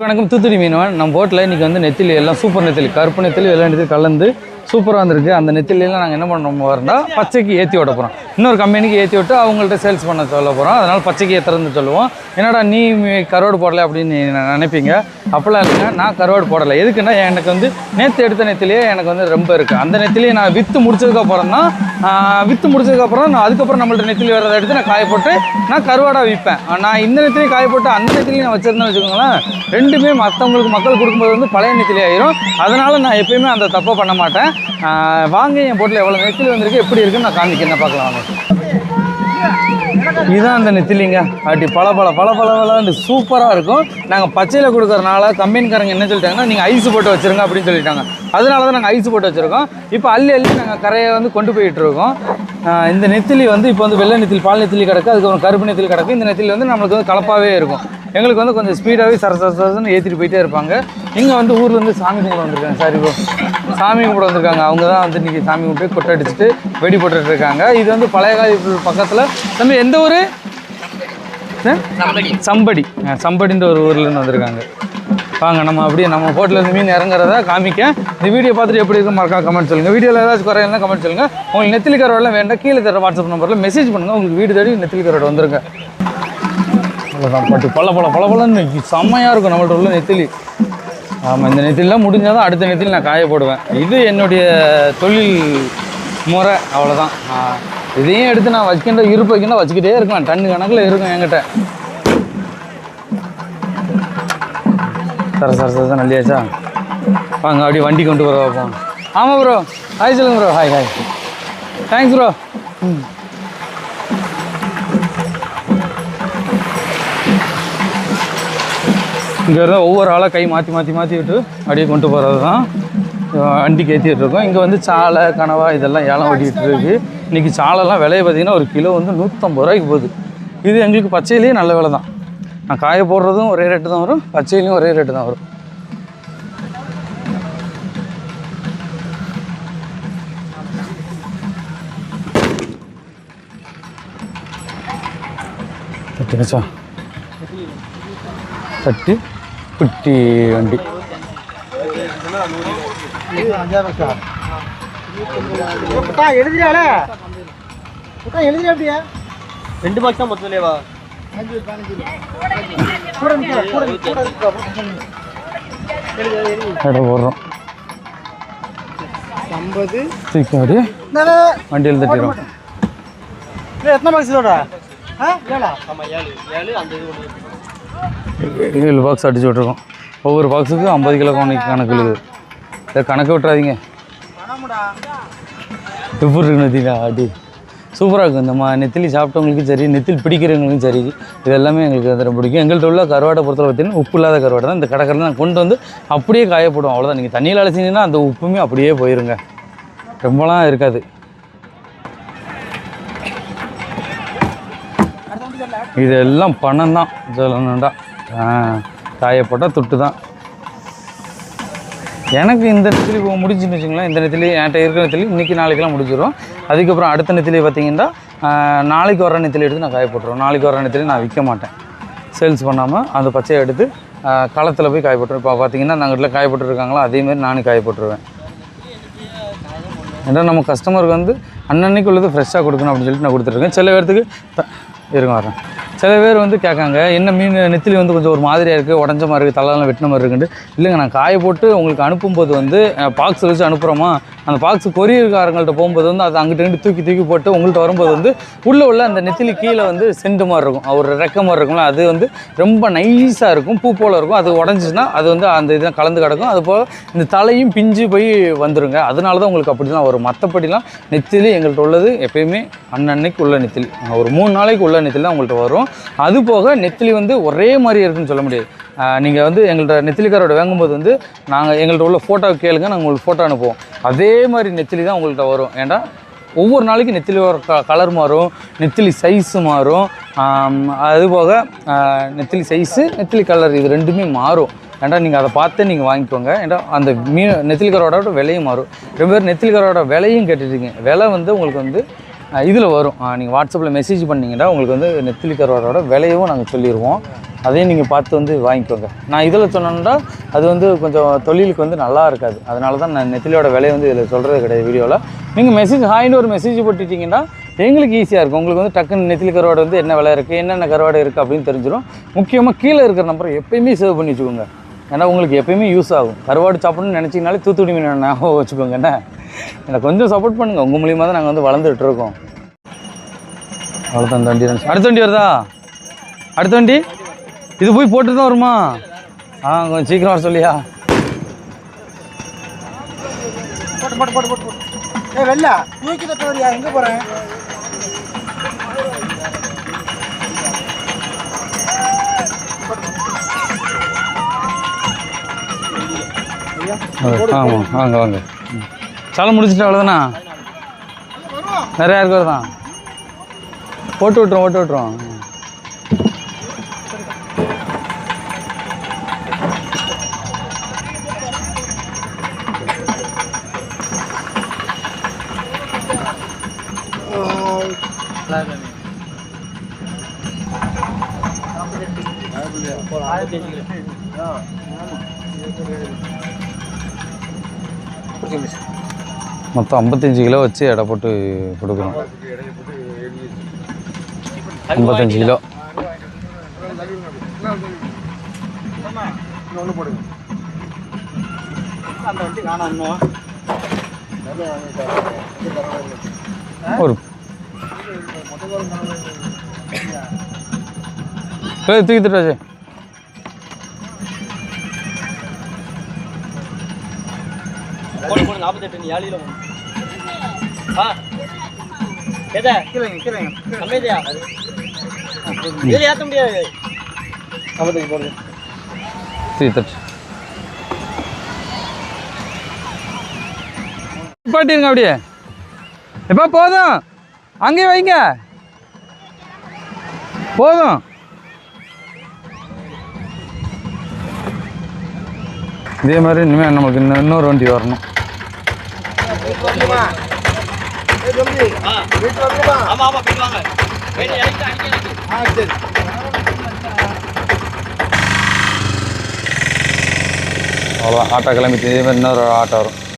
வணக்கம் தூத்துடி மீனவன் நம்ம போட்டில் இன்றைக்கி வந்து நெத்திலி எல்லாம் சூப்பர் நெத்திலி கருப்பு நெத்திலி வெள்ளை நெத்திலி கலந்து சூப்பராக வந்திருக்கு. அந்த நெத்திலியெல்லாம் நாங்கள் என்ன பண்ண வரண்டா பச்சைக்கு ஏற்றி விட போகிறோம் இன்னொரு கம்பெனிக்கு ஏற்றி விட்டு அவங்கள்ட்ட சேல்ஸ் பண்ண சொல்ல போகிறோம் அதனால் பச்சைக்கு ஏற்றுறதுன்னு சொல்லுவோம். என்னடா நீ கருவாடு போடலை அப்படின்னு நீ நினைப்பீங்க? அப்படிலாம் இல்லைங்க. நான் கருவாடு போடலை. எதுக்குன்னா எனக்கு வந்து நேற்று எடுத்த நேத்திலேயே எனக்கு வந்து ரொம்ப இருக்குது அந்த நேத்திலேயே நான் விற்று முடிச்சதுக்கப்புறம் தான் விற்று முடிச்சதுக்கப்புறம் நான் அதுக்கப்புறம் நம்மள்ட்ட நெத்திலி வரதை எடுத்து நான் காய போட்டு நான் கருவாடாக விற்பேன் நான் இந்த நெத்திலி காய போட்டு அந்த நெத்திலி நான் வச்சுருந்தேன்னு வச்சுக்கோங்களேன் ரெண்டுமே மற்றவங்களுக்கு மக்கள் கொடுக்கும்போது வந்து பழைய நெத்திலி ஆயிரும். அதனால் நான் எப்பயுமே அந்த தப்பை பண்ண மாட்டேன். வாங்க என் போட்டில் எவ்வளோ நெத்திலி வந்திருக்கு எப்படி இருக்குன்னு நான் காமிக்கிறேன். பார்க்கலாம் வாங்க. இதுதான் அந்த நெத்திலிங்க. அப்படி பல பல பல பல பலன்னு சூப்பராக இருக்கும். நாங்கள் பச்சையில் கொடுக்குறனால கம்பெனிக்காரங்க என்ன சொல்லிட்டாங்கன்னா நீங்கள் ஐஸ் போட்டு வச்சிருங்க அப்படின்னு சொல்லிட்டாங்க. அதனால தான் நாங்கள் ஐஸ் போட்டு வச்சுருக்கோம். இப்போ அள்ளி அள்ளி நாங்கள் கரையை வந்து கொண்டு போயிட்டு இருக்கோம். இந்த நெத்திலி வந்து இப்போ வந்து வெள்ளை நெத்திலி பால் நெத்திலி கிடக்கு. அதுக்கப்புறம் கருப்பு நெத்திலி கிடக்கு. இந்த நெத்திலி வந்து நம்மளுக்கு வந்து கலப்பாகவே இருக்கும். எங்களுக்கு வந்து கொஞ்சம் ஸ்பீடாகவே சரசரசன்னு ஏற்றிட்டு போயிட்டே இருப்பாங்க இங்கே வந்து ஊரில் வந்து சாமி கும்பிட வந்திருக்காங்க சார் இப்போ சாமி கும்பிட வந்திருக்காங்க. அவங்க தான் வந்து இன்றைக்கி சாமி கும்பிட்டு கொட்டை அடிச்சுட்டு வெடி போட்டுட்டு இருக்காங்க. இது வந்து பழைய கால பக்கத்தில் தம்பி எந்த ஊர்? சம்படி. சம்படின்ற ஒரு ஊர்லேருந்து வந்திருக்காங்க. வாங்க நம்ம அப்படியே நம்ம இருந்து மீன் இறங்குறத காமிக்க. இந்த வீடியோ பார்த்துட்டு எப்படி இருக்கு மறக்கா கமெண்ட் சொல்லுங்கள் வீடியோவில் ஏதாச்சும் குறையினா கமெண்ட் சொல்லுங்கள் உங்களுக்கு நெத்திலி வேண்டாம். கீழே தர வாட்ஸ்அப் நம்பரில் மெசேஜ் பண்ணுங்கள் உங்களுக்கு வீடு தேடி நெத்திலி கரோட வந்துருங்க. அவ்வளோதான் பட்டு பல பல பல பலன்னு செம்மையாக இருக்கும் நம்மள்ட்ட உள்ள நெத்திலி. ஆமாம் இந்த நெத்திலாம் முடிஞ்சால் தான் அடுத்த நெத்திலி நான் காய போடுவேன். இது என்னுடைய தொழில் முறை அவ்வளோதான் இதையும் எடுத்து நான் வச்சுக்கின்ற இருப்பு வைக்கின்ற வச்சுக்கிட்டே இருக்கலாம். டன்னு கணக்கில் இருக்கும் என்கிட்ட. சர சர சர நல்லியாச்சா வாங்க அப்படியே வண்டி கொண்டு வர வைப்போம் ஆமாம் ப்ரோ ஹாய் சொல்லுங்க bro hi hi thanks bro ம் இங்கே இருந்தால் ஒவ்வொரு ஆளாக கை மாற்றி மாற்றி மாற்றி விட்டு அப்படியே கொண்டு போகிறது தான் வண்டிக்கு ஏற்றிட்டு இருக்கோம். இங்கே வந்து சாலை கனவா இதெல்லாம் ஏலம் ஓட்டிகிட்டு இருக்குது இன்றைக்கி சாலைலாம் விலையை பார்த்திங்கன்னா ஒரு கிலோ வந்து நூற்றம்பது ரூபாய்க்கு போகுது. இது எங்களுக்கு பச்சையிலேயே நல்ல விலை தான். நான் காய போடுறதும் ஒரே ரேட்டு தான் வரும் பச்சையிலையும் ஒரே ரேட்டு தான் வரும். தட்டி? குட்டி வண்டி புட்டா எழுதுறியா அப்படியா ரெண்டு பாக்ஸ் தான் மொத்தத்துலேவா போடுறோம் ஐம்பது என்னது? வண்டியில் தட்டிடுறோம் இது எத்தனை பாக்ஸ் இதோட ஆ ஏழா ஆமாம் ஏழு ஏழு அந்த இது ஒன்று ஏழு பாக்ஸ் அடிச்சு விட்ருக்கோம் ஒவ்வொரு பாக்ஸுக்கும் ஐம்பது கிலோ கணக்கு கணக்கு இருக்குது இதை கணக்கு விட்றாதீங்க எப்படி இருக்கு நெத்திலா அடி. சூப்பராக இருக்கும். இந்த மா நெத்திலி சாப்பிட்டவங்களுக்கும் சரி நெத்தில் பிடிக்கிறவங்களுக்கும் சரி இது எல்லாமே எங்களுக்கு வந்து ரொம்ப பிடிக்கும். எங்கள்கிட்ட உள்ள கருவாட்டை பொறுத்தவரை பார்த்தீங்கன்னா உப்பு இல்லாத கருவாட்டை தான். இந்த கடற்கரை நான் கொண்டு வந்து அப்படியே காயப்படும் அவ்வளோதான் நீங்கள் தண்ணியில் அழைச்சிங்கன்னா அந்த உப்புமே அப்படியே போயிருங்க. ரொம்பலாம் இருக்காது. இதெல்லாம் பணம் தான் சொல்லணும்டா ஆ காயப்பட்டால் துட்டு தான் எனக்கு இந்த நெத்திலி இப்போ முடிஞ்சுன்னு வச்சுங்களேன் இந்த நெத்திலி என்கிட்ட இருக்கிற நெத்திலி இன்றைக்கி நாளைக்கெல்லாம் முடிஞ்சிடும் அதுக்கப்புறம் அடுத்த நெத்திலி பார்த்தீங்கன்னா நாளைக்கு வர நெத்திலி எடுத்து நான் காய போட்டுருவேன். நாளைக்கு வர நெத்திலி நான் விற்க மாட்டேன். சேல்ஸ் பண்ணாமல் அந்த பச்சையை எடுத்து களத்தில் போய் காய போட்டுருவேன். இப்போ பார்த்தீங்கன்னா நாங்கள் காய போட்டுருக்காங்களோ அதேமாரி நானும் காய போட்டுருவேன். ஏன்னா நம்ம கஸ்டமருக்கு வந்து அன்னன்னைக்கு உள்ளது ஃப்ரெஷ்ஷாக கொடுக்கணும் அப்படின்னு சொல்லிட்டு நான் கொடுத்துருக்கேன் சில பேர்த்துக்கு த- இருங்க வரேன். சில பேர் வந்து கேட்காங்க என்ன மீன் நெத்திலி வந்து கொஞ்சம் ஒரு மாதிரியாக இருக்குது உடஞ்ச மாதிரி இருக்குது தலையெல்லாம் வெட்டின மாதிரி இருக்குன்ட்டு. இல்லைங்க நான் காய போட்டு உங்களுக்கு அனுப்பும்போது வந்து பாக்ஸ் வச்சு அனுப்புகிறோமா அந்த பாக்ஸ் கொரியர்காரங்கள்ட்ட போகும்போது வந்து அதை அங்கிட்டு இங்கிட்டு தூக்கி தூக்கி போட்டு உங்கள்கிட்ட வரும்போது வந்து உள்ளே உள்ள அந்த நெத்திலி கீழே வந்து செண்டு மாதிரி இருக்கும். ஒரு ரெக்க மாதிரி இருக்கும்ல அது வந்து ரொம்ப நைஸாக இருக்கும். பூ போல் இருக்கும். அது உடஞ்சிச்சுன்னா அது வந்து அந்த இதெல்லாம் கலந்து கிடக்கும். அது போக இந்த தலையும் பிஞ்சு போய் வந்துருங்க. அதனால தான் உங்களுக்கு அப்படி தான் வரும். மற்றபடிலாம் நெத்திலி எங்கள்கிட்ட உள்ளது. எப்பயுமே அன்னன்னைக்கு உள்ள நெத்திலி. ஒரு மூணு நாளைக்கு உள்ள நெத்திலி தான் உங்கள்கிட்ட வரும். அது போக நெத்திலி வந்து ஒரே மாதிரி இருக்குன்னு சொல்ல முடியாது. நீங்கள் வந்து எங்கள்கிட்ட நெத்திலிக்காரோட வாங்கும்போது வந்து நாங்கள் எங்கள்கிட்ட உள்ள ஃபோட்டோ கேளுங்க. நாங்கள் உங்களுக்கு ஃபோட்டோ அனுப்புவோம். அதே மாதிரி நெத்திலி தான் உங்கள்கிட்ட வரும். ஏன்டா? ஒவ்வொரு நாளைக்கு நெத்திலி க கலர் மாறும் நெத்திலி சைஸு மாறும். அதுபோக நெத்திலி சைஸு நெத்திலி கலர் இது ரெண்டுமே மாறும். ஏன்டா நீங்கள் அதை பார்த்து நீங்கள் வாங்கிக்கோங்க. ஏன்டா அந்த மீன் நெத்திலிக்கரோட விலையும் மாறும். ரெண்டு பேர் நெத்திலிக்கரோட விலையும் கேட்டுருக்கீங்க விலை வந்து உங்களுக்கு வந்து இதில் வரும். நீங்கள் வாட்ஸ்அப்பில் மெசேஜ் பண்ணீங்கன்னா உங்களுக்கு வந்து நெத்திலி கருவாடோட விலையும் நாங்கள் சொல்லிடுவோம் அதையும் நீங்கள் பார்த்து வந்து வாங்கிக்கோங்க. நான் இதில் சொன்னேன்னா அது வந்து கொஞ்சம் தொழிலுக்கு வந்து நல்லா இருக்காது. அதனால தான் நான் நெத்திலியோட விலையை வந்து இதில் சொல்கிறது கிடையாது வீடியோவில் நீங்கள் மெசேஜ் ஹாயின்னு ஒரு மெசேஜ் போட்டுட்டீங்கன்னா எங்களுக்கு ஈஸியாக இருக்கும். உங்களுக்கு வந்து டக்குன்னு நெத்திலி கருவாடு வந்து என்ன விலை இருக்குது என்னென்ன கருவாடு இருக்குது அப்படின்னு தெரிஞ்சிடும் முக்கியமாக கீழே இருக்கிற நம்பரை எப்பயுமே சேவ் பண்ணி வச்சுக்கோங்க. ஏன்னா உங்களுக்கு எப்பயுமே யூஸ் ஆகும். கருவாடு சாப்பிடணும்னு நினச்சிங்கனாலே தூத்துக்குடி மீன் ஞாபகம் வச்சுக்கோங்க என்ன? எனக்கு கொஞ்சம் சப்போர்ட் பண்ணுங்கள் உங்கள் மூலியமாக தான் நாங்கள் வந்து வளர்ந்துட்டு இருக்கோம். அவ்வளோதான் இந்த வண்டி. அடுத்த வண்டி வருதா? அடுத்த வண்டி? இது போய் போட்டு தான் வருமா? ஆ கொஞ்சம் சீக்கிரம் வர சொல்லியா? போட்டு போட்டு போட்டு வெள்ள தூக்கி தட்ட வரியா? எங்கே போகிறேன் ஆமாம் வாங்க வாங்க. சாலை முடிச்சுட்டு அவ்வளோதானா நிறையா இருக்கிறது தான். போட்டு விட்ருவோம் ஓட்டு விட்ருவோம் மொத்தம் ஐம்பத்தஞ்சு கிலோ வச்சு எடை போட்டு கொடுக்குறோம் ஐம்பத்தஞ்சு கிலோ. ஒரு ஏய், நாற்பத்தெட்டு நீ ஆ. எதை. அமைதியா? இதில் ஏற்ற முடியாது. ஐம்பத்தஞ்சு நிப்பாட்டிருங்க அப்படியே. எப்பா போதும். அங்கேயே வைங்க. போதும். இதே மாதிரி இனிமேல் நமக்கு இன்னும் இன்னொரு வண்டி வரணும். ஆ ஆமாம் போயிட்டு வாங்க போயிட்டு அடிக்க ஆ சரி அவ்வளோதான் ஆட்டோ கிளம்பிட்டு இதே இன்னொரு ஆட்டோ வரும்.